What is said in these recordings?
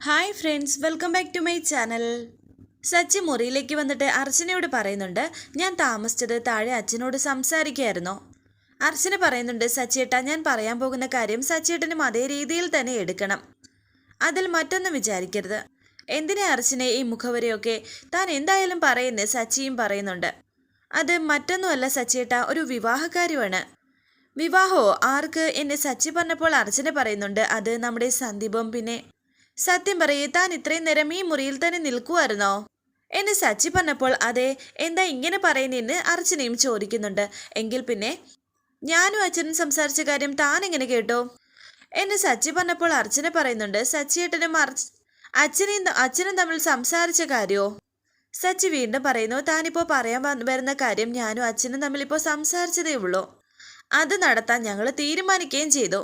Hi friends welcome back to my channel. Sachi മുറിയിലേക്ക് വന്നിട്ട് അർച്ചനയോട് പറയുന്നുണ്ട് ഞാൻ താമസിച്ചത് താഴെ അച്ഛനോട് സംസാരിക്കുകയായിരുന്നു അർച്ചന പറയുന്നുണ്ട് സച്ചിയേട്ടാ ഞാൻ പറയാൻ പോകുന്ന കാര്യം സച്ചിയേട്ടനും അതേ രീതിയിൽ തന്നെ എടുക്കണം. അതിൽ മറ്റൊന്നും വിചാരിക്കരുത്. എന്തിനാ അർച്ചനെ ഈ മുഖവരെയൊക്കെ താൻ എന്തായാലും പറയുന്നേ സച്ചിയും പറയുന്നുണ്ട്. അത് മറ്റൊന്നുമല്ല സച്ചിയേട്ട ഒരു വിവാഹകാര്യമാണ്. വിവാഹോ ആർക്ക്? എന്നെ സച്ചി പറഞ്ഞപ്പോൾ അർച്ചന പറയുന്നുണ്ട് അത് നമ്മുടെ സന്ദീപം പിന്നെ സത്യം പറയേ താൻ ഇത്രയും നേരം ഈ മുറിയിൽ തന്നെ നിൽക്കുമായിരുന്നോ എന്നെ സച്ചി പറഞ്ഞപ്പോൾ അതെ എന്താ ഇങ്ങനെ പറയുന്നതെന്ന് അർച്ചനയും ചോദിക്കുന്നുണ്ട്. എങ്കിൽ പിന്നെ? ഞാനും അച്ഛനും സംസാരിച്ച കാര്യം താൻ എങ്ങനെ കേട്ടോ? എന്നെ സച്ചി പറഞ്ഞപ്പോൾ അർച്ചന പറയുന്നുണ്ട് സച്ചിയേട്ടനും അർച്ച അച്ഛനെയും അച്ഛനും തമ്മിൽ സംസാരിച്ച കാര്യമോ സച്ചി വീണ്ടും പറയുന്നു താനിപ്പോൾ പറയാൻ വരുന്ന കാര്യം ഞാനും അച്ഛനും തമ്മിൽ ഇപ്പോൾ സംസാരിച്ചതേ ഉള്ളൂ. അത് നടത്താൻ ഞങ്ങൾ തീരുമാനിക്കുകയും ചെയ്തു.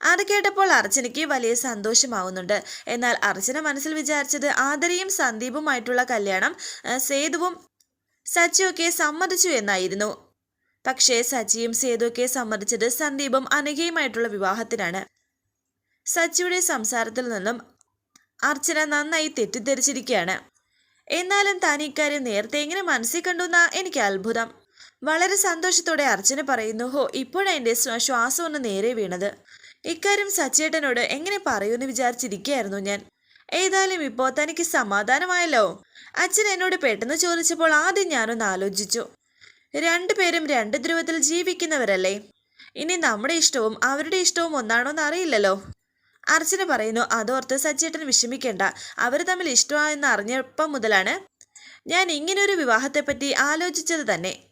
അത് കേട്ടപ്പോൾ അർച്ചനയ്ക്ക് വലിയ സന്തോഷമാവുന്നുണ്ട്. എന്നാൽ അർച്ചന മനസ്സിൽ വിചാരിച്ചത് ആദരയും സന്ദീപുമായിട്ടുള്ള കല്യാണം സേതുവും സച്ചിയൊക്കെ സമ്മതിച്ചു എന്നായിരുന്നു. പക്ഷേ സച്ചിയും സേതുവൊക്കെ സമ്മതിച്ചത് സന്ദീപും അനഘയുമായിട്ടുള്ള വിവാഹത്തിനാണ്. സച്ചിയുടെ സംസാരത്തിൽ നിന്നും അർച്ചന നന്നായി തെറ്റിദ്ധരിച്ചിരിക്കുകയാണ്. എന്നാലും താൻ ഇക്കാര്യം നേരത്തെ എങ്ങനെ മനസ്സിൽ കണ്ടുവെന്നാ എനിക്ക് അത്ഭുതം. വളരെ സന്തോഷത്തോടെ അർച്ചന പറയുന്നു ഹോ ഇപ്പോഴാണ് എന്റെ ശ്വാസം ഒന്ന് നേരെ വീണത്. ഇക്കാര്യം സച്ചേട്ടനോട് എങ്ങനെ പറയുമെന്ന് വിചാരിച്ചിരിക്കുകയായിരുന്നു ഞാൻ. ഏതായാലും ഇപ്പോൾ തനിക്ക് സമാധാനമായല്ലോ. അച്ഛൻ എന്നോട് പെട്ടെന്ന് ചോദിച്ചപ്പോൾ ആദ്യം ഞാനൊന്ന് ആലോചിച്ചു. രണ്ടുപേരും രണ്ട് ധ്രുവത്തിൽ ജീവിക്കുന്നവരല്ലേ? ഇനി നമ്മുടെ ഇഷ്ടവും അവരുടെ ഇഷ്ടവും ഒന്നാണോന്ന് അറിയില്ലല്ലോ. അർച്ചന പറയുന്നു അതോർത്ത് സച്ചേട്ടൻ വിഷമിക്കേണ്ട. അവർ തമ്മിൽ ഇഷ്ടമാണെന്ന് അറിഞ്ഞപ്പം മുതലാണ് ഞാൻ ഇങ്ങനൊരു വിവാഹത്തെപ്പറ്റി ആലോചിച്ചത് തന്നെ.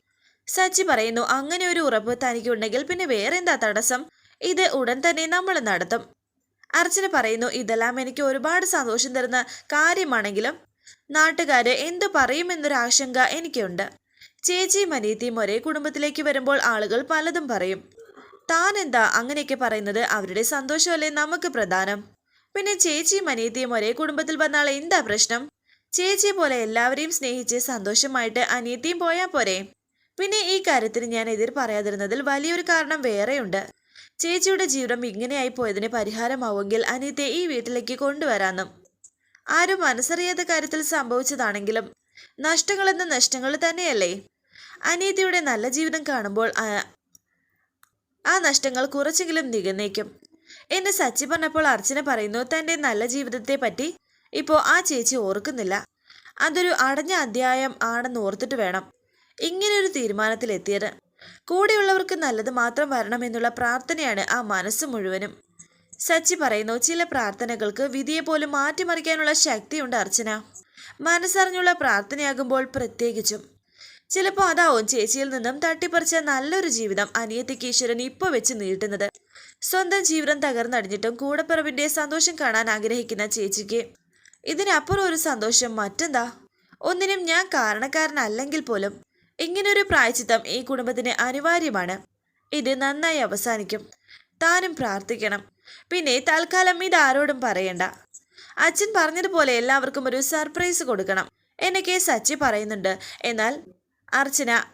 സച്ചി പറയുന്നു അങ്ങനെ ഒരു ഉറപ്പ് തനിക്കുണ്ടെങ്കിൽ പിന്നെ വേറെന്താ തടസ്സം? ഇത് ഉടൻ തന്നെ നമ്മൾ നടത്തും. അർച്ചന പറയുന്നു ഇതെല്ലാം എനിക്ക് ഒരുപാട് സന്തോഷം തരുന്ന കാര്യമാണെങ്കിലും നാട്ടുകാര് എന്തു പറയുമെന്നൊരു ആശങ്ക എനിക്കുണ്ട്. ചേച്ചിയും അനിയത്തിയും ഒരേ കുടുംബത്തിലേക്ക് വരുമ്പോൾ ആളുകൾ പലതും പറയും. താൻ എന്താ അങ്ങനെയൊക്കെ പറയുന്നത്? അവരുടെ സന്തോഷമല്ലേ നമുക്ക് പ്രധാനം? പിന്നെ ചേച്ചിയും അനിയത്തിയും ഒരേ കുടുംബത്തിൽ വന്നാൽ എന്താ പ്രശ്നം? ചേച്ചിയെ പോലെ എല്ലാവരെയും സ്നേഹിച്ച് സന്തോഷമായിട്ട് അനിയത്തിയും പോയാൽ പോരെ? പിന്നെ ഈ കാര്യത്തിന് ഞാൻ എതിർ പറയാതിരുന്നതിൽ വലിയൊരു കാരണം വേറെയുണ്ട്. ചേച്ചിയുടെ ജീവിതം ഇങ്ങനെയായി പോയതിന് പരിഹാരമാവുമെങ്കിൽ അനിയത്തെ ഈ വീട്ടിലേക്ക് കൊണ്ടുവരാനും ആരും മനസ്സറിയാത്ത കാര്യത്തിൽ സംഭവിച്ചതാണെങ്കിലും നഷ്ടങ്ങളെന്ന നഷ്ടങ്ങൾ തന്നെയല്ലേ? അനിയത്തിയുടെ നല്ല ജീവിതം കാണുമ്പോൾ ആ- നഷ്ടങ്ങൾ കുറച്ചെങ്കിലും നികന്നേക്കും. എന്നെ സച്ചി പറഞ്ഞപ്പോൾ അർച്ചന പറയുന്നു തന്റെ നല്ല ജീവിതത്തെ പറ്റി ഇപ്പോൾ ആ ചേച്ചി ഓർക്കുന്നില്ല. അതൊരു അടഞ്ഞ അധ്യായം ആണെന്ന് ഓർത്തിട്ട് വേണം ഇങ്ങനൊരു തീരുമാനത്തിലെത്തിയത്. കൂടെയുള്ളവർക്ക് നല്ലത് മാത്രം വരണമെന്നുള്ള പ്രാർത്ഥനയാണ് ആ മനസ്സ് മുഴുവനും. സച്ചി പറയുന്നു ചില പ്രാർത്ഥനകൾക്ക് വിധിയെ പോലും മാറ്റിമറിക്കാനുള്ള ശക്തിയുണ്ട് അർച്ചന. മനസ്സറിഞ്ഞുള്ള പ്രാർത്ഥനയാകുമ്പോൾ പ്രത്യേകിച്ചും. ചിലപ്പോൾ അതാവും ചേച്ചിയിൽ നിന്നും തട്ടിപ്പറിച്ച നല്ലൊരു ജീവിതം അനിയത്തിക്ക് ഈശ്വരൻ ഇപ്പോൾ വെച്ച് നീട്ടുന്നത്. സ്വന്തം ജീവിതം തകർന്നടിഞ്ഞിട്ടും കൂടപ്പിറവിന്റെ സന്തോഷം കാണാൻ ആഗ്രഹിക്കുന്ന ചേച്ചിക്ക്. ഇതിനപ്പുറം ഒരു സന്തോഷം മറ്റെന്താ? ഒന്നിനും ഞാൻ കാരണക്കാരനല്ലെങ്കിൽ പോലും. ഇങ്ങനൊരു പ്രായച്ചിത്തം ഈ കുടുംബത്തിന് അനിവാര്യമാണ്. ഇത് നന്നായി അവസാനിക്കും. താനും പ്രാർത്ഥിക്കണം. പിന്നെ തൽക്കാലം ഇത് ആരോടും പറയണ്ട. അച്ഛൻ പറഞ്ഞതുപോലെ എല്ലാവർക്കും ഒരു സർപ്രൈസ് കൊടുക്കണം. എന്നൊക്കെ സച്ചി പറയുന്നുണ്ട്. എന്നാൽ അർച്ചന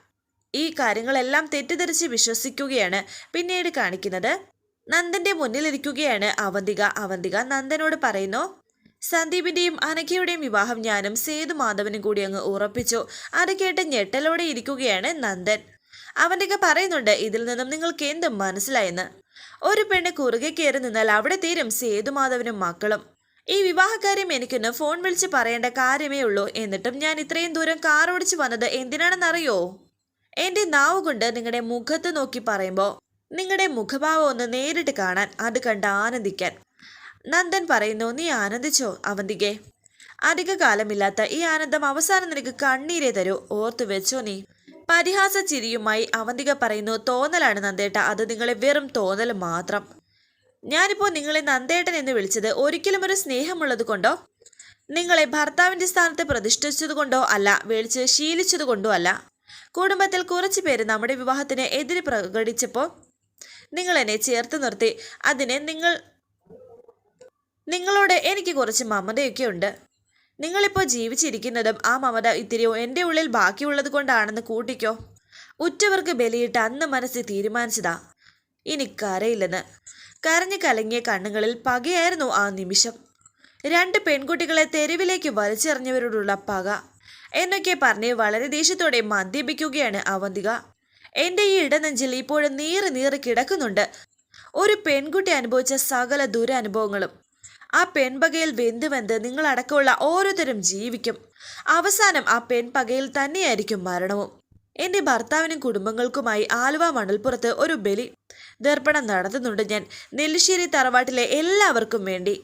ഈ കാര്യങ്ങളെല്ലാം തെറ്റിദ്ധരിച്ച് വിശ്വസിക്കുകയാണ്. പിന്നീട് കാണിക്കുന്നത് നന്ദന്റെ മുന്നിലിരിക്കുകയാണ് അവന്തിക. അവന്തിക നന്ദനോട് പറയുന്നു സന്ദീപിന്റെയും അനഘയുടെയും വിവാഹം ഞാനും സേതു മാധവനും കൂടി അങ്ങ് ഉറപ്പിച്ചു. അത് കേട്ട് ഞെട്ടലോടെ ഇരിക്കുകയാണ് നന്ദൻ. അവന്തിക പറയുന്നുണ്ട് ഇതിൽ നിന്നും നിങ്ങൾക്ക് എന്തും മനസ്സിലായെന്ന്? ഒരു പെണ്ണ് കുറുകെ കയറി നിന്നാൽ അവിടെ തീരും സേതുമാധവനും മക്കളും. ഈ വിവാഹകാര്യം എനിക്കൊന്ന് ഫോൺ വിളിച്ച് പറയേണ്ട കാര്യമേ ഉള്ളൂ. എന്നിട്ടും ഞാൻ ഇത്രയും ദൂരം കാർ ഓടിച്ച് വന്നത് എന്തിനാണെന്നറിയോ? എന്റെ നാവ് കൊണ്ട് നിങ്ങളുടെ മുഖത്ത് നോക്കി പറയുമ്പോൾ നിങ്ങളുടെ മുഖഭാവം ഒന്ന് നേരിട്ട് കാണാൻ അത് കണ്ട് ആനന്ദിക്കാൻ. നന്ദൻ പറയുന്നു നീ ആനന്ദിച്ചോ അവന്തികെ? അധിക കാലമില്ലാത്ത ഈ ആനന്ദം അവസാനം നിനക്ക് കണ്ണീരെ തരൂ ഓർത്തു വെച്ചോ നീ. പരിഹാസ ചിരിയുമായി അവന്തിക പറയുന്നു തോന്നലാണ് നന്ദേട്ട അത് നിങ്ങളെ വെറും തോന്നൽ മാത്രം. ഞാനിപ്പോൾ നിങ്ങളെ നന്ദേട്ടൻ എന്ന് വിളിച്ചത് ഒരിക്കലും ഒരു സ്നേഹമുള്ളത് കൊണ്ടോ? നിങ്ങളെ ഭർത്താവിന്റെ സ്ഥാനത്ത് പ്രതിഷ്ഠിച്ചതുകൊണ്ടോ അല്ല വിളിച്ച് ശീലിച്ചത് കൊണ്ടോ അല്ല? കുടുംബത്തിൽ കുറച്ചു പേര് നമ്മുടെ വിവാഹത്തിന് എതിര് പ്രകടിച്ചപ്പോൾ നിങ്ങൾ എന്നെ ചേർത്ത് നിർത്തി. അതിനെ നിങ്ങൾ നിങ്ങളോട് എനിക്ക് കുറച്ച് മമതയൊക്കെ ഉണ്ട്. നിങ്ങളിപ്പോൾ ജീവിച്ചിരിക്കുന്നതും ആ മമത ഇത്തിരിയോ എന്റെ ഉള്ളിൽ ബാക്കിയുള്ളത് കൊണ്ടാണെന്ന് കൂട്ടിക്കോ. ഉറ്റവർക്ക് ബലിയിട്ട് അന്ന് മനസ്സിൽ തീരുമാനിച്ചതാ. ഇനി കരയില്ലെന്ന്. കരഞ്ഞു കലങ്ങിയ കണ്ണുകളിൽ പകയായിരുന്നു ആ നിമിഷം. രണ്ട് പെൺകുട്ടികളെ തെരുവിലേക്ക് വലിച്ചെറിഞ്ഞവരോടുള്ള പക. എന്നൊക്കെ പറഞ്ഞ് വളരെ ദേഷ്യത്തോടെ മദ്യപിക്കുകയാണ് അവന്തിക. എന്റെ ഈ ഇടനെഞ്ചിൽ ഇപ്പോഴും നീറി നീറി കിടക്കുന്നുണ്ട്. ഒരു പെൺകുട്ടി അനുഭവിച്ച സകല ദുരനുഭവങ്ങളും. ആ പെൺപകയിൽ വെന്ത് വെന്ത് നിങ്ങളടക്കമുള്ള ഓരോരുത്തരും ജീവിക്കും. അവസാനം ആ പെൺപകയിൽ തന്നെയായിരിക്കും മരണവും. എന്റെ ഭർത്താവിനും കുടുംബങ്ങൾക്കുമായി ആലുവ മണൽപ്പുറത്ത് ഒരു ബലി ദർപ്പണം നടത്തുന്നുണ്ട് ഞാൻ നെല്ലിശ്ശേരി തറവാട്ടിലെ എല്ലാവർക്കും വേണ്ടി.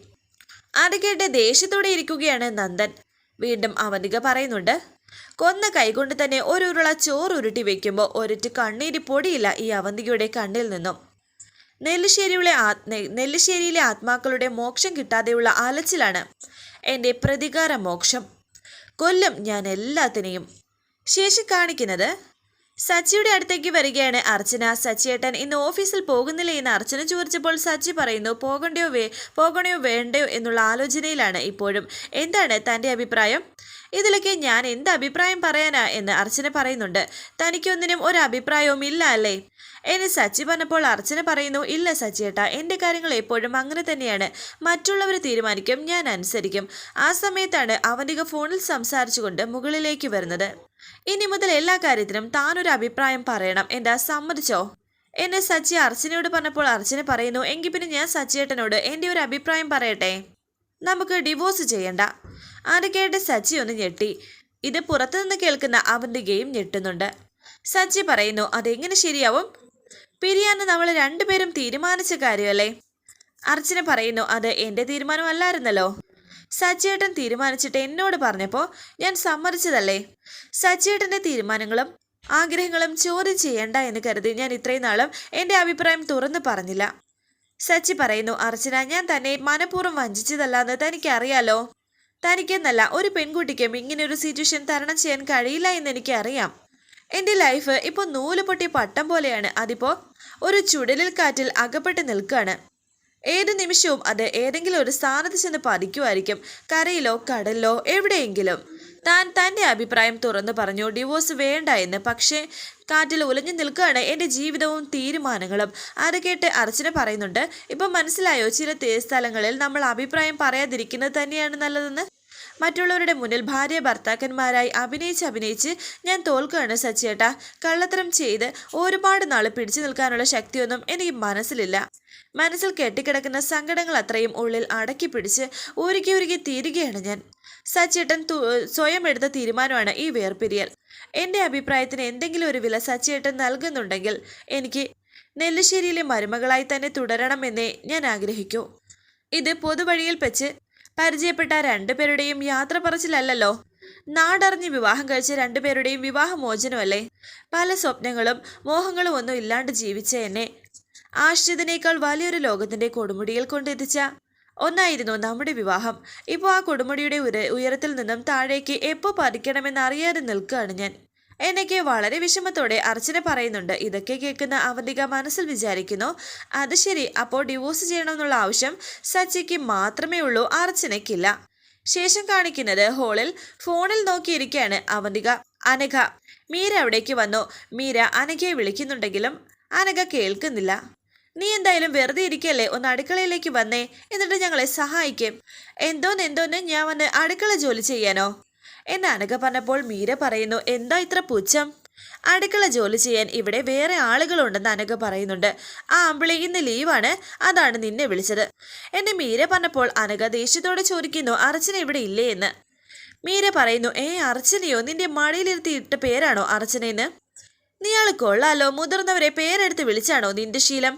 അത് കേട്ട് ദേഷ്യത്തോടെ ഇരിക്കുകയാണ് നന്ദൻ. വീണ്ടും അവന്തിക പറയുന്നുണ്ട് കൊന്ന കൈകൊണ്ട് തന്നെ ഒരു ഉരുള ചോറ് ഉരുട്ടി വെക്കുമ്പോൾ ഒരിറ്റ് കണ്ണീര് പൊടിയില്ല ഈ അവന്തികയുടെ കണ്ണിൽ നിന്നും. നെല്ലിശ്ശേരിയിലെ ആത്മ നെല്ലിശ്ശേരിയിലെ ആത്മാക്കളുടെ മോക്ഷം കിട്ടാതെയുള്ള അലച്ചിലാണ് എന്റെ പ്രതികാര മോക്ഷം കൊല്ലം ഞാൻ എല്ലാത്തിനെയും. ശേഷം കാണിക്കുന്നത് സച്ചിയുടെ അടുത്തേക്ക് വരികയാണ് അർച്ചന. സച്ചിയേട്ടൻ ഇന്ന് ഓഫീസിൽ പോകുന്നില്ല എന്ന് അർച്ചന ചോദിച്ചപ്പോൾ സച്ചി പറയുന്നു പോകണ്ടയോ വേ പോകണയോ വേണ്ടയോ എന്നുള്ള ആലോചനയിലാണ് ഇപ്പോഴും. എന്താണ് തന്റെ അഭിപ്രായം? ഇതിലൊക്കെ ഞാൻ എന്ത് അഭിപ്രായം പറയാനാ എന്ന് അർച്ചന പറയുന്നുണ്ട്. തനിക്കൊന്നിനും ഒരു അഭിപ്രായവും ഇല്ല അല്ലേ? എന്നെ സച്ചി പറഞ്ഞപ്പോൾ അർച്ചന പറയുന്നു ഇല്ല സച്ചിയേട്ടാ എന്റെ കാര്യങ്ങൾ എപ്പോഴും അങ്ങനെ തന്നെയാണ്. മറ്റുള്ളവർ തീരുമാനിക്കും ഞാൻ അനുസരിക്കും. ആ സമയത്താണ് അവന്റെ ഫോണിൽ സംസാരിച്ചുകൊണ്ട് മുകളിലേക്ക് വരുന്നത്. ഇനി മുതൽ എല്ലാ കാര്യത്തിനും താനൊരു അഭിപ്രായം പറയണം എന്താ സമ്മതിച്ചോ? എന്നെ സച്ചി അർച്ചനയോട് പറഞ്ഞപ്പോൾ അർച്ചന പറയുന്നു എങ്കിൽ പിന്നെ ഞാൻ സച്ചിയേട്ടനോട് എന്റെ ഒരു അഭിപ്രായം പറയട്ടെ? നമുക്ക് ഡിവോഴ്സ് ചെയ്യണ്ട. അത് കേട്ട് സച്ചി ഒന്ന് ഞെട്ടി. ഇത് പുറത്തുനിന്ന് കേൾക്കുന്ന അവന്റെ ഗെയിം ഞെട്ടുന്നുണ്ട്. സച്ചി പറയുന്നു അതെങ്ങനെ ശരിയാവും? പിരിയാന്ന് നമ്മൾ രണ്ടുപേരും തീരുമാനിച്ച കാര്യമല്ലേ? അർച്ചന പറയുന്നു അത് എന്റെ തീരുമാനമല്ലായിരുന്നല്ലോ. സച്ചിയേട്ടൻ തീരുമാനിച്ചിട്ട് എന്നോട് പറഞ്ഞപ്പോൾ ഞാൻ സമ്മതിച്ചതല്ലേ? സച്ചിയേട്ടന്റെ തീരുമാനങ്ങളും ആഗ്രഹങ്ങളും ചോദ്യം ചെയ്യണ്ട എന്ന് കരുതി ഞാൻ ഇത്രയും നാളും എന്റെ അഭിപ്രായം തുറന്നു പറഞ്ഞില്ല. സച്ചി പറയുന്നു അർച്ചന ഞാൻ തന്നെ മനഃപൂർവം വഞ്ചിച്ചതല്ലാന്ന് തനിക്കറിയാലോ. തനിക്കെന്നല്ല ഒരു പെൺകുട്ടിക്കും ഇങ്ങനെ ഒരു സിറ്റുവേഷൻ തരണം ചെയ്യാൻ കഴിയില്ല എന്ന് എനിക്കറിയാം. എന്റെ ലൈഫ് ഇപ്പോൾ നൂൽ പൊട്ടിയ പട്ടം പോലെയാണ്. അതിപ്പോൾ ഒരു ചുടലിൽ കാറ്റിൽ അകപ്പെട്ട് നിൽക്കുകയാണ്. ഏത് നിമിഷവും അത് ഏതെങ്കിലും ഒരു സ്ഥാനത്ത് ചെന്ന് പതിക്കുമായിരിക്കും. കരയിലോ കടലിലോ എവിടെയെങ്കിലും. താൻ തന്റെ അഭിപ്രായം തുറന്നു പറഞ്ഞു ഡിവോഴ്സ് വേണ്ട എന്ന്. പക്ഷേ കാറ്റിൽ ഉലഞ്ഞു നിൽക്കുകയാണ് എന്റെ ജീവിതവും തീരുമാനങ്ങളും അത് കേട്ട് അർച്ചന പറയുന്നുണ്ട് ഇപ്പം മനസ്സിലായോ ചില സ്ഥലങ്ങളിൽ നമ്മൾ അഭിപ്രായം പറയാതിരിക്കുന്നത് തന്നെയാണ് നല്ലതെന്ന്? മറ്റുള്ളവരുടെ മുന്നിൽ ഭാര്യ ഭർത്താക്കന്മാരായി അഭിനയിച്ച് അഭിനയിച്ച് ഞാൻ തോൽക്കുകയാണ് സച്ചിയേട്ടാ. കള്ളത്തരം ചെയ്ത് ഒരുപാട് നാൾ പിടിച്ചു നിൽക്കാനുള്ള ശക്തിയൊന്നും എനിക്ക് മനസ്സിലില്ല. മനസ്സിൽ കെട്ടിക്കിടക്കുന്ന സങ്കടങ്ങൾ അത്രയും ഉള്ളിൽ അടക്കി പിടിച്ച് ഉരുക്കി ഉരുക്കി തീരുകയാണ് ഞാൻ. സച്ചേട്ടൻ സ്വയം എടുത്ത തീരുമാനമാണ് ഈ വേർപിരിയൽ. എന്റെ അഭിപ്രായത്തിന് എന്തെങ്കിലും ഒരു വില സച്ചേട്ടൻ നൽകുന്നുണ്ടെങ്കിൽ എനിക്ക് നെല്ലിശ്ശേരിയിലെ മരുമകളായി തന്നെ തുടരണമെന്നേ ഞാൻ ആഗ്രഹിക്കൂ. ഇത് പൊതുവഴിയിൽ വെച്ച് പരിചയപ്പെട്ട രണ്ടുപേരുടെയും യാത്ര പറച്ചിലല്ലോ നാടറിഞ്ഞ് വിവാഹം കഴിച്ച രണ്ടുപേരുടെയും വിവാഹമോചനമല്ലേ? പല സ്വപ്നങ്ങളും മോഹങ്ങളും ഒന്നും ഇല്ലാണ്ട് ജീവിച്ച എന്നെ. ആശ്രിതനേക്കാൾ വലിയൊരു ലോകത്തിന്റെ കൊടുമുടിയിൽ കൊണ്ടെത്തിച്ച ഒന്നായിരുന്നു നമ്മുടെ വിവാഹം. ഇപ്പോൾ ആ കൊടുമുടിയുടെ ഉയരത്തിൽ നിന്നും താഴേക്ക് എപ്പോൾ പതിക്കണമെന്ന് അറിയാതെ നിൽക്കുകയാണ് ഞാൻ. എനിക്ക് വളരെ വിഷമത്തോടെ അർച്ചന പറയുന്നുണ്ട്. ഇതൊക്കെ കേൾക്കുന്ന അവന്തിക മനസ്സിൽ വിചാരിക്കുന്നു അത് ശരി അപ്പോൾ ഡിവോഴ്സ് ചെയ്യണമെന്നുള്ള ആവശ്യം സച്ചിക്ക് മാത്രമേ ഉള്ളൂ അർച്ചനയ്ക്കില്ല. ശേഷം കാണിക്കുന്നത് ഹോളിൽ ഫോണിൽ നോക്കിയിരിക്കുകയാണ് അവന്തിക. അനഘ മീര അവിടേക്ക് വന്നു. മീര അനഘയെ വിളിക്കുന്നുണ്ടെങ്കിലും അനഘ കേൾക്കുന്നില്ല. നീ എന്തായാലും വെറുതെ ഇരിക്കല്ലേ? ഒന്ന് അടുക്കളയിലേക്ക് വന്നേ. എന്നിട്ട് ഞങ്ങളെ സഹായിക്കും. എന്തോന്ന് എന്തോന്ന്? ഞാൻ വന്ന് അടുക്കള ജോലി ചെയ്യാനോ? എന്ന് അനഘ പറഞ്ഞപ്പോൾ മീര പറയുന്നു എന്താ ഇത്ര പുച്ഛം? അടുക്കള ജോലി ചെയ്യാൻ ഇവിടെ വേറെ ആളുകളുണ്ടെന്ന് അനഘ പറയുന്നുണ്ട്. ആ അമ്പിളി ഇന്ന് ലീവാണ് അതാണ് നിന്നെ വിളിച്ചത്. എന്നെ മീര പറഞ്ഞപ്പോൾ അനഘ ദേഷ്യത്തോടെ ചോദിക്കുന്നു അർച്ചന ഇവിടെ ഇല്ലേ എന്ന്? മീര പറയുന്നു ഏ അർച്ചനയോ? നിന്റെ മടിയിലിരുത്തി ഇട്ട പേരാണോ അർച്ചനയെന്ന്? നീയാൾ കൊള്ളാലോ മുതിർന്നവരെ പേരെടുത്ത് വിളിച്ചാണോ നിന്റെ ശീലം?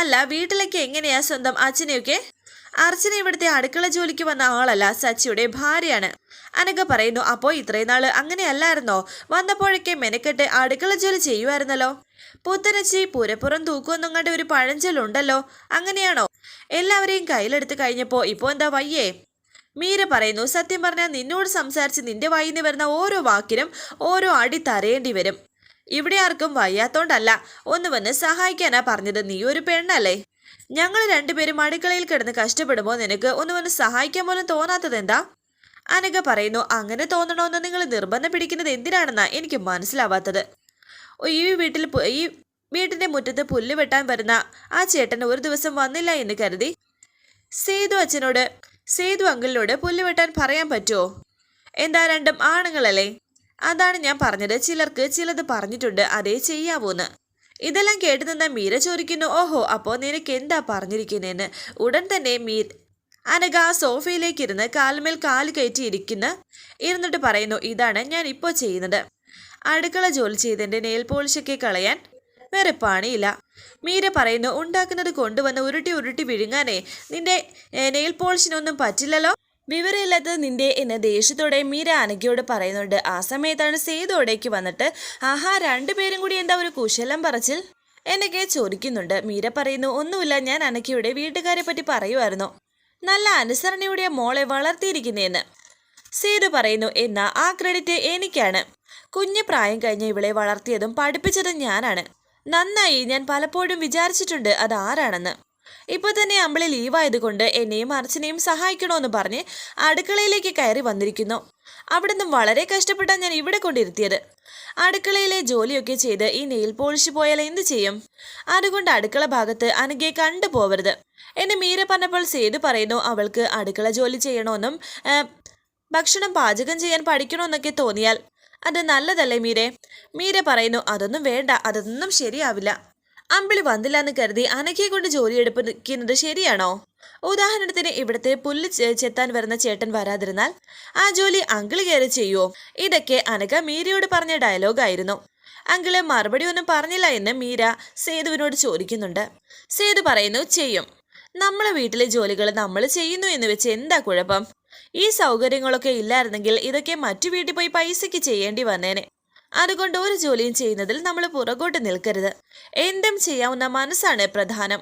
അല്ല വീട്ടിലേക്ക് എങ്ങനെയാ സ്വന്തം അച്ഛനെയൊക്കെ? അർച്ചന ഇവിടുത്തെ അടുക്കള ജോലിക്ക് വന്ന ആളല്ല സച്ചിയുടെ ഭാര്യയാണ്. അനഘ പറയുന്നു അപ്പോൾ ഇത്രയും നാൾ അങ്ങനെയല്ലായിരുന്നോ? വന്നപ്പോഴൊക്കെ മെനക്കെട്ട് അടുക്കള ജോലി ചെയ്യുമായിരുന്നല്ലോ. പുത്തനച്ചി പുരപ്പുറം തൂക്കുമെന്നും ഒരു പഴഞ്ചൊല്ലുണ്ടല്ലോ. അങ്ങനെയാണോ? എല്ലാവരെയും കയ്യിലെടുത്ത് കഴിഞ്ഞപ്പോൾ ഇപ്പോൾ എന്താ വയ്യേ? മീര പറയുന്നു സത്യം പറഞ്ഞാൽ നിന്നോട് സംസാരിച്ച് നിന്റെ വായിന്ന് വരുന്ന ഓരോ വാക്കിനും ഓരോ അടി തരേണ്ടി വരും. ഇവിടെ ആർക്കും വയ്യാത്തോണ്ടല്ല. ഒന്ന് വന്ന് സഹായിക്കാനാ പറഞ്ഞത്. നീ ഒരു പെണ്ണല്ലേ? ഞങ്ങൾ രണ്ടുപേരും അടുക്കളയിൽ കിടന്ന് കഷ്ടപ്പെടുമ്പോൾ നിനക്ക് ഒന്നും ഒന്ന് സഹായിക്കാൻ പോലും തോന്നാത്തത് എന്താ അനഘ പറയുന്നു അങ്ങനെ തോന്നണമെന്ന് നിങ്ങൾ നിർബന്ധം പിടിക്കുന്നത് എന്തിനാണെന്നാ എനിക്ക് മനസ്സിലാവാത്തത്. ഈ വീട്ടിൽ ഈ വീട്ടിന്റെ മുറ്റത്ത് പുല്ല് വെട്ടാൻ വരുന്ന ആ ചേട്ടൻ ഒരു ദിവസം വന്നില്ല എന്ന് കരുതി. സേതു അച്ഛനോട് സേതു അങ്കിളിനോട് പുല്ല് വെട്ടാൻ പറയാൻ പറ്റുമോ എന്താ രണ്ടും ആണുങ്ങളല്ലേ? അതാണ് ഞാൻ പറഞ്ഞത്. ചിലർക്ക് ചിലത് പറഞ്ഞിട്ടുണ്ട് അതേ ചെയ്യാവൂന്ന്. ഇതെല്ലാം കേട്ട് നിന്ന മീര ചോദിക്കുന്നു ഓഹോ അപ്പോൾ നിനക്ക് എന്താ പറഞ്ഞിരിക്കുന്നതെന്ന് ഉടൻ തന്നെ മീർ അനഘ സോഫയിലേക്ക് ഇരുന്ന് കാലുമേൽ കാൽ കയറ്റി ഇരിക്കുന്ന ഇരുന്നിട്ട് പറയുന്നു ഇതാണ് ഞാൻ ഇപ്പോൾ ചെയ്യുന്നത്. അടുക്കള ജോലി ചെയ്തതിന്റെ നെയിൽ പോളിഷൊക്കെ കളയാൻ വേറെ പണിയില്ല. മീര പറയുന്നു ഉണ്ടാക്കുന്നത് കൊണ്ടുവന്ന് ഉരുട്ടി ഉരുട്ടി വിഴുങ്ങാനേ. നിന്റെ നെയിൽ പോളിഷിനൊന്നും പറ്റില്ലല്ലോ? വിവരമില്ലാത്തത് നിന്റെ എന്ന് ദേഷ്യത്തോടെ മീര അനഘയോട് പറയുന്നുണ്ട്. ആ സമയത്താണ് സേതോടേക്ക് വന്നിട്ട് ആഹാ രണ്ടുപേരും കൂടി എന്താ ഒരു കുശലം പറച്ചിൽ? എന്നൊക്കെ ചോദിക്കുന്നുണ്ട്. മീര പറയുന്നു ഒന്നുമില്ല ഞാൻ അനഘയുടെ വീട്ടുകാരെ പറ്റി പറയുമായിരുന്നു നല്ല അനുസരണയുടെ മോളെ വളർത്തിയിരിക്കുന്നതെന്ന് സേതു പറയുന്നു എന്നാ ആ ക്രെഡിറ്റ് എനിക്കാണ്. കുഞ്ഞു പ്രായം കഴിഞ്ഞ് ഇവളെ വളർത്തിയതും പഠിപ്പിച്ചതും ഞാനാണ്. നന്നായി ഞാൻ പലപ്പോഴും വിചാരിച്ചിട്ടുണ്ട് അത് ആരാണെന്ന്. ഇപ്പൊ തന്നെ അമ്പിളി ലീവായതുകൊണ്ട് എന്നെയും അർച്ചനെയും സഹായിക്കണമെന്ന് പറഞ്ഞ് അടുക്കളയിലേക്ക് കയറി വന്നിരിക്കുന്നു. അവിടുന്ന് വളരെ കഷ്ടപ്പെട്ടാണ് ഞാൻ ഇവിടെ കൊണ്ടിരുത്തിയത്. അടുക്കളയിലെ ജോലിയൊക്കെ ചെയ്ത് ഈ നെയിൽ പോളിഷ് പോയാൽ എന്ത് ചെയ്യും? അതുകൊണ്ട് അടുക്കള ഭാഗത്ത് അനഘയെ കണ്ടു പോവരുത്. എന്നെ മീര പറഞ്ഞപ്പോൾ സേതു പറയുന്നു അവൾക്ക് അടുക്കള ജോലി ചെയ്യണമെന്നും ഭക്ഷണം പാചകം ചെയ്യാൻ പഠിക്കണമെന്നൊക്കെ തോന്നിയാൽ. അത് നല്ലതല്ലേ മീരെ? മീര പറയുന്നു അതൊന്നും വേണ്ട അതൊന്നും ശരിയാവില്ല. അമ്പിളി വന്നില്ല എന്ന് കരുതി അനക്കിയെ കൊണ്ട് ജോലി എടുപ്പിക്കുന്നത് ശരിയാണോ? ഉദാഹരണത്തിന് ഇവിടുത്തെ പുല്ല് ചെത്താൻ വരുന്ന ചേട്ടൻ വരാതിരുന്നാൽ ആ ജോലി അങ്കിൾ കയറി ചെയ്യുമോ ഇതൊക്കെ അനക മീരയോട് പറഞ്ഞ ഡയലോഗായിരുന്നു അങ്കിൾ മറുപടി ഒന്നും പറഞ്ഞില്ല എന്ന് മീര സേതുവിനോട് ചോദിക്കുന്നുണ്ട്. സേതു പറയുന്നു ചെയ്യും. നമ്മളെ വീട്ടിലെ ജോലികൾ നമ്മൾ ചെയ്യുന്നു എന്ന് വെച്ച് എന്താ കുഴപ്പം? ഈ സൗകര്യങ്ങളൊക്കെ ഇല്ലായിരുന്നെങ്കിൽ ഇതൊക്കെ മറ്റു വീട്ടിൽ പോയി പൈസയ്ക്ക് ചെയ്യേണ്ടി വന്നേനെ. അതുകൊണ്ട് ഒരു ജോലിയും ചെയ്യുന്നതിൽ നമ്മൾ പുറകോട്ട് നിൽക്കരുത്. എന്തും ചെയ്യാവുന്ന മനസ്സാണ് പ്രധാനം.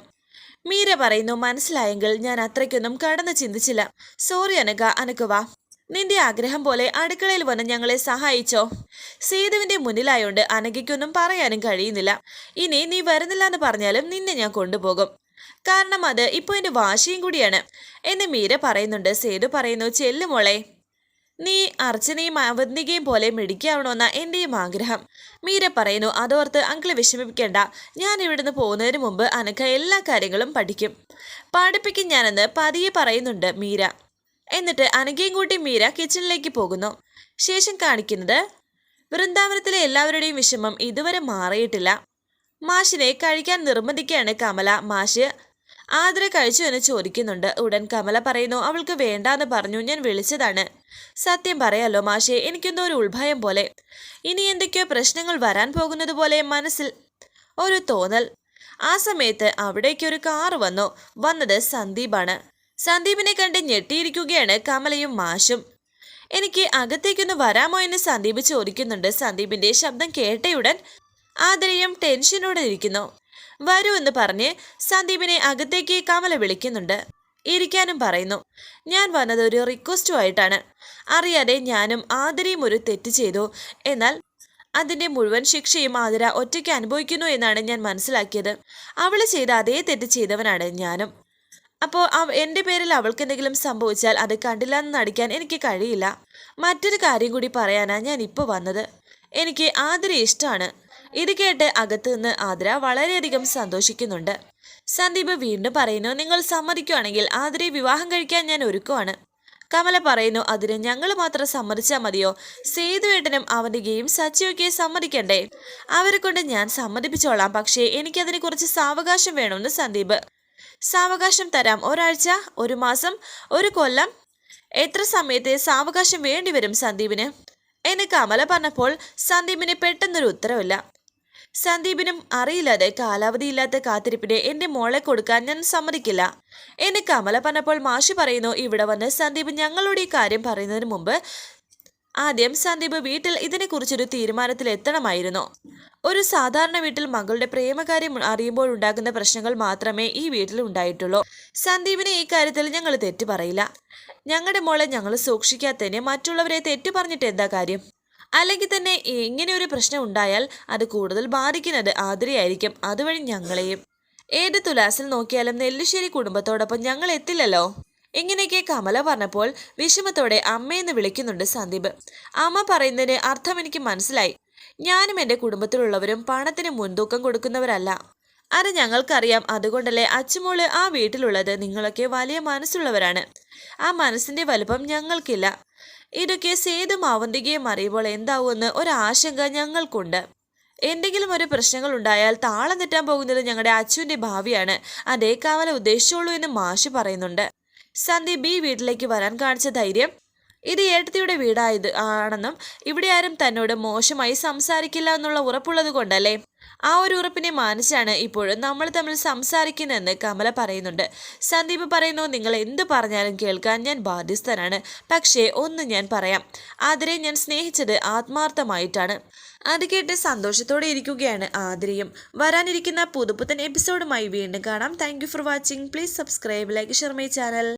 മീര പറയുന്നു മനസ്സിലായെങ്കിൽ ഞാൻ അത്രയ്ക്കൊന്നും കടന്നു ചിന്തിച്ചില്ല. സോറി അനക അനക്കുവാ നിന്റെ ആഗ്രഹം പോലെ അടുക്കളയിൽ വന്ന് ഞങ്ങളെ സഹായിച്ചോ. സേതുവിന്റെ മുന്നിലായോണ്ട് അനഘയ്ക്കൊന്നും പറയാനും കഴിയുന്നില്ല. ഇനി നീ വരുന്നില്ല എന്ന് പറഞ്ഞാലും നിന്നെ ഞാൻ കൊണ്ടുപോകും. കാരണം അത് ഇപ്പോൾ എന്റെ വാശിയും കൂടിയാണ്. എന്ന് മീര പറയുന്നുണ്ട്. സേതു പറയുന്നു ചെല്ലുമോളെ നീ അർച്ചനയും അവന്തികയും പോലെ മിടിക്കാവണമെന്ന എന്റെയും ആഗ്രഹം. മീര പറയുന്നു അതോർത്ത് അങ്കിളെ വിഷമിപ്പിക്കേണ്ട. ഞാൻ ഇവിടുന്ന് പോകുന്നതിന് മുമ്പ് അനക്ക എല്ലാ കാര്യങ്ങളും പഠിക്കും. പഠിപ്പിക്കും ഞാനെന്ന് പതിയെ പറയുന്നുണ്ട് മീര. എന്നിട്ട് അനകയും കൂട്ടി മീര കിച്ചണിലേക്ക് പോകുന്നു. ശേഷം കാണിക്കുന്നത് വൃന്ദാവനത്തിലെ എല്ലാവരുടെയും വിഷമം ഇതുവരെ മാറിയിട്ടില്ല. മാഷിനെ കഴിക്കാൻ നിർബന്ധിക്കുകയാണ് കമല. മാഷ് ആദര കഴിച്ചു എന്ന് ചോദിക്കുന്നുണ്ട്. ഉടൻ കമല പറയുന്നു അവൾക്ക് വേണ്ടാന്ന് പറഞ്ഞു. ഞാൻ വിളിച്ചതാണ്. സത്യം പറയാലോ മാഷെ എനിക്കെന്തോ ഒരു ഉൾഭയം പോലെ. ഇനി എന്തൊക്കെയോ പ്രശ്നങ്ങൾ വരാൻ പോകുന്നത് പോലെ മനസ്സിൽ ഒരു തോന്നൽ. ആ സമയത്ത് അവിടേക്ക് ഒരു കാറ് വന്നു. വന്നത് സന്ദീപാണ്. സന്ദീപിനെ കണ്ട് ഞെട്ടിയിരിക്കുകയാണ് കമലയും മാഷും. എനിക്ക് അകത്തേക്കൊന്ന് വരാമോ എന്ന് സന്ദീപ് ചോദിക്കുന്നുണ്ട്. സന്ദീപിന്റെ ശബ്ദം കേട്ടയുടൻ ആതിരയും ടെൻഷനോടെ ഇരിക്കുന്നു. വരൂ എന്ന് പറഞ്ഞ് സന്ദീപിനെ അകത്തേക്ക് കമല വിളിക്കുന്നുണ്ട്. ഇരിക്കാനും പറയുന്നു. ഞാൻ വന്നത് ഒരു റിക്വസ്റ്റുമായിട്ടാണ്. അറിയാതെ ഞാനും ആദരയും ഒരു തെറ്റ് ചെയ്തു. എന്നാൽ അതിന്റെ മുഴുവൻ ശിക്ഷയും ആതിര ഒറ്റയ്ക്ക് അനുഭവിക്കുന്നു എന്നാണ് ഞാൻ മനസ്സിലാക്കിയത്. അവൾ ചെയ്ത അതേ തെറ്റ് ചെയ്തവനാണ് ഞാനും. അപ്പോൾ എന്റെ പേരിൽ അവൾക്ക് എന്തെങ്കിലും സംഭവിച്ചാൽ അത് കണ്ടില്ല എന്ന് നടിക്കാൻ എനിക്ക് കഴിയില്ല. മറ്റൊരു കാര്യം കൂടി പറയാനാ ഞാൻ ഇപ്പോൾ വന്നത്. എനിക്ക് ആതിര ഇഷ്ടമാണ്. ഇത് കേട്ട് അകത്ത് നിന്ന് ആതിര വളരെയധികം സന്തോഷിക്കുന്നുണ്ട്. സന്ദീപ് വീണ്ടും പറയുന്നു നിങ്ങൾ സമ്മതിക്കുകയാണെങ്കിൽ ആതിരയെ വിവാഹം കഴിക്കാൻ ഞാൻ ഒരുക്കുവാണ്. കമല പറയുന്നു അതിന് ഞങ്ങൾ മാത്രം സമ്മതിച്ചാൽ മതിയോ? സേതുവേട്ടനും അവന്റെ ഗെയിം സച്ചിയൊക്കെ സമ്മതിക്കണ്ടേ? അവരെ കൊണ്ട് ഞാൻ സമ്മതിപ്പിച്ചോളാം പക്ഷേ എനിക്കതിനെ കുറിച്ച് സാവകാശം വേണമെന്ന് സന്ദീപ്. സാവകാശം തരാം ഒരാഴ്ച ഒരു മാസം ഒരു കൊല്ലം. എത്ര സമയത്തെ സാവകാശം വേണ്ടിവരും സന്ദീപിന്? എന്ന് കമല പറഞ്ഞപ്പോൾ സന്ദീപിന് പെട്ടെന്നൊരു ഉത്തരവില്ല. സന്ദീപിനും അറിയില്ലാതെ കാലാവധിയില്ലാത്ത കാത്തിരിപ്പിനെ എന്റെ മോളെ കൊടുക്കാൻ ഞാൻ സമ്മതിക്കില്ല. എന്ന് കമല പറഞ്ഞപ്പോൾ മാഷി പറയുന്നു ഇവിടെ വന്ന് സന്ദീപ് ഞങ്ങളുടെ ഈ കാര്യം പറയുന്നതിന് മുമ്പ് ആദ്യം സന്ദീപ് വീട്ടിൽ ഇതിനെക്കുറിച്ചൊരു തീരുമാനത്തിൽ എത്തണമായിരുന്നു ഒരു സാധാരണ വീട്ടിൽ മകളുടെ പ്രേമകാര്യം അറിയുമ്പോൾ ഉണ്ടാകുന്ന പ്രശ്നങ്ങൾ മാത്രമേ ഈ വീട്ടിൽ ഉണ്ടായിട്ടുള്ളൂ. സന്ദീപിനെ ഈ കാര്യത്തിൽ ഞങ്ങൾ തെറ്റു പറയില്ല. ഞങ്ങളുടെ മോളെ ഞങ്ങൾ സൂക്ഷിക്കാത്തതിന് മറ്റുള്ളവരെ തെറ്റു പറഞ്ഞിട്ട് എന്താ കാര്യം? അല്ലെങ്കിൽ തന്നെ ഇങ്ങനെ ഒരു പ്രശ്നം ഉണ്ടായാൽ അത് കൂടുതൽ ബാധിക്കുന്നത് ആതിരയായിരിക്കും. അതുവഴി ഞങ്ങളെയും. ഏത് തുലാസിൽ നോക്കിയാലും നെല്ലിശ്ശേരി കുടുംബത്തോടൊപ്പം ഞങ്ങൾ എത്തില്ലല്ലോ? ഇങ്ങനെയൊക്കെ കമല പറഞ്ഞപ്പോൾ വിഷമത്തോടെ അമ്മയെന്ന് വിളിക്കുന്നുണ്ട് സന്ദീപ്. അമ്മ പറയുന്നതിന് അർത്ഥം എനിക്ക് മനസ്സിലായി. ഞാനും എന്റെ കുടുംബത്തിലുള്ളവരും പണത്തിന് മുൻതൂക്കം കൊടുക്കുന്നവരല്ല. അത് ഞങ്ങൾക്കറിയാം. അതുകൊണ്ടല്ലേ അച്ചുമോൾ ആ വീട്ടിലുള്ളത്. നിങ്ങളൊക്കെ വലിയ മനസ്സുള്ളവരാണ്. ആ മനസ്സിന്റെ വലുപ്പം ഞങ്ങൾക്കില്ല. ഇതൊക്കെ സേതു മാവന്തികയും അറിയുമ്പോൾ എന്താവുമെന്ന് ഒരാശങ്ക ഞങ്ങൾക്കുണ്ട്. എന്തെങ്കിലും ഒരു പ്രശ്നങ്ങൾ ഉണ്ടായാൽ താളം തെറ്റാൻ പോകുന്നത് ഞങ്ങളുടെ അച്ചുവിന്റെ ഭാവിയാണ്. അതേ കാവല ഉദ്ദേശിച്ചുള്ളൂ എന്ന് മാഷി പറയുന്നുണ്ട്. സന്ദീപ് ഈ വീട്ടിലേക്ക് വരാൻ കാണിച്ച ധൈര്യം ഇത് ഏട്ടത്തിയുടെ വീടായത് ആണെന്നും ഇവിടെ ആരും തന്നോട് മോശമായി സംസാരിക്കില്ല എന്നുള്ള ഉറപ്പുള്ളത് കൊണ്ടല്ലേ? ആ ഒരു ഉറപ്പിനെ മാനിച്ചാണ് ഇപ്പോഴും നമ്മൾ തമ്മിൽ സംസാരിക്കുന്നതെന്ന് കമല പറയുന്നുണ്ട്. സന്ദീപ് പറയുന്നു നിങ്ങൾ എന്ത് പറഞ്ഞാലും കേൾക്കാൻ ഞാൻ ബാധ്യസ്ഥനാണ്. പക്ഷേ ഒന്ന് ഞാൻ പറയാം. ആതിരെ ഞാൻ സ്നേഹിച്ചത് ആത്മാർത്ഥമായിട്ടാണ്. അത് കേട്ട് സന്തോഷത്തോടെ ഇരിക്കുകയാണ് ആതിരയും. വരാനിരിക്കുന്ന പുതുപുത്തൻ എപ്പിസോഡുമായി വീണ്ടും കാണാം. Thank for watching please subscribe like share my channel